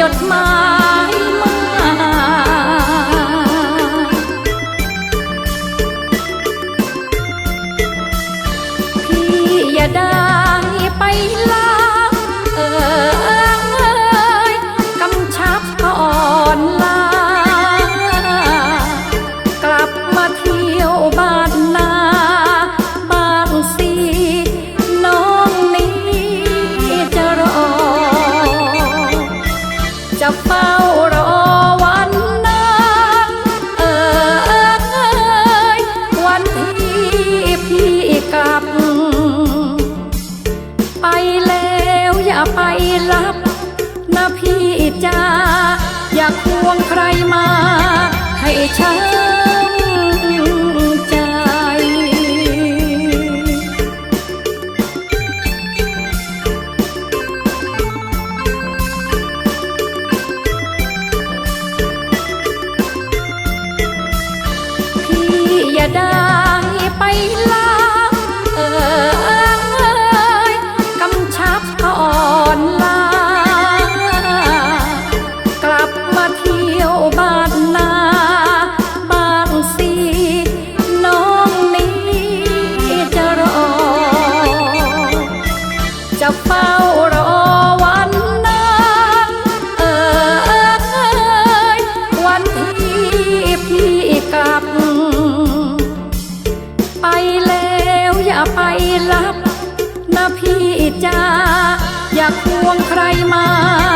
จดหมายมาพี่อย่าได้ งใครมาให้ช้ำใจ พี่อย่าได้ไป วงใครมา